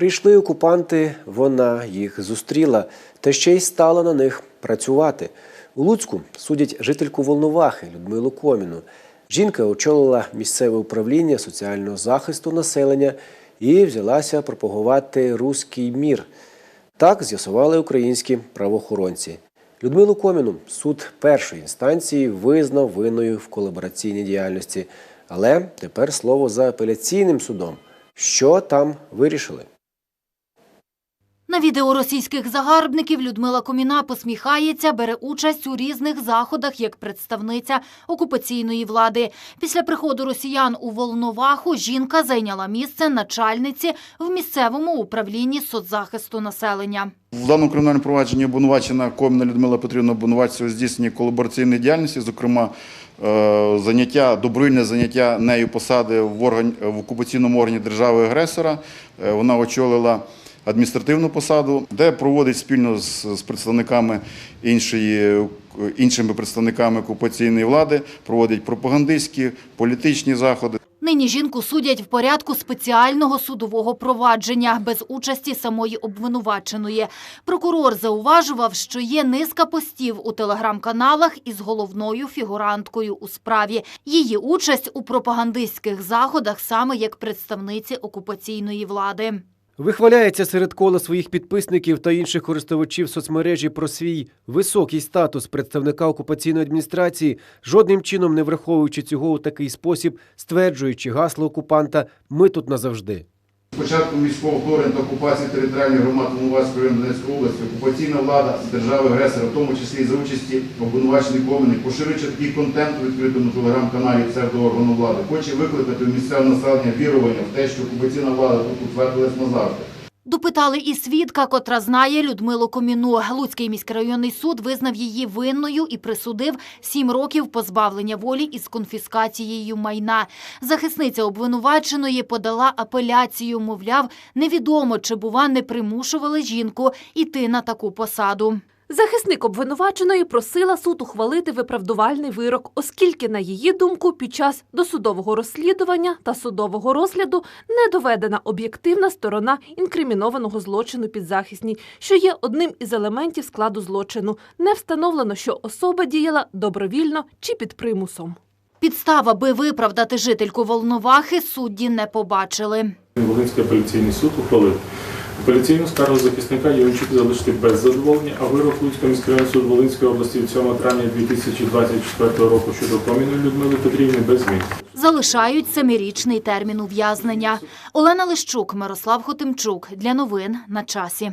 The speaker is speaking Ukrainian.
Прийшли окупанти, вона їх зустріла та ще й стала на них працювати. У Луцьку судять жительку Волновахи Людмилу Коміну. Жінка очолила місцеве управління соціального захисту населення і взялася пропагувати руський мір. Так з'ясували українські правоохоронці. Людмилу Коміну суд першої інстанції визнав винною в колабораційній діяльності. Але тепер слово за апеляційним судом. Що там вирішили? На відео російських загарбників Людмила Коміна посміхається, бере участь у різних заходах як представниця окупаційної влади. Після приходу росіян у Волноваху жінка зайняла місце начальниці в місцевому управлінні соцзахисту населення. В даному кримінальному провадженні обвинувачена Коміна Людмила Петрівна обвинувачується у здійсненні колабораційної діяльності, зокрема е, заняття, добровільне заняття нею посади в, орган, в окупаційному органі держави-агресора. Е, Вона очолила адміністративну посаду, де проводить спільно з, представниками іншої, іншими представниками окупаційної влади, проводить пропагандистські, політичні заходи. Нині жінку судять в порядку спеціального судового провадження без участі самої обвинуваченої. Прокурор зауважував, що є низка постів у телеграм-каналах із головною фігуранткою у справі. Її участь у пропагандистських заходах саме як представниці окупаційної влади. Вихваляється серед кола своїх підписників та інших користувачів соцмережі про свій високий статус представника окупаційної адміністрації, жодним чином не враховуючи цього у такий спосіб, стверджуючи гасло окупанта Ми тут назавжди. Спочатку міського вторгнення та окупації територіальних громад Волноваської району Донецької області, окупаційна влада держави-агресора, в тому числі і за участі обвинувачених Коміни, поширюючи такий контент у відкритому телеграм-каналі псевдооргану влади, хоче викликати у місцеве населення вірування в те, що окупаційна влада тут утвердилась назавжди. Допитали і свідка, котра знає Людмилу Коміну. Луцький міськрайонний суд визнав її винною і присудив сім років позбавлення волі із конфіскацією майна. Захисниця обвинуваченої подала апеляцію, мовляв, невідомо, чи, бува, не примушували жінку йти на таку посаду. Захисник обвинуваченої просила суд ухвалити виправдувальний вирок, оскільки, на її думку, під час досудового розслідування та судового розгляду не доведена об'єктивна сторона інкримінованого злочину підзахисній, що є одним із елементів складу злочину. Не встановлено, що особа діяла добровільно чи під примусом. Підстав, аби виправдати жительку Волновахи, судді не побачили. Волинський апеляційний суд ухвалив апеляційну скаргу захисника Євчук залишити без задоволення, а вирок Луцького міськрайонного суду Волинської області від 7 травня 2024 року щодо Коміної Людмили Петрівни без змін. Залишають семирічний термін ув'язнення. Олена Лищук, Мирослав Хотимчук. Для новин на часі.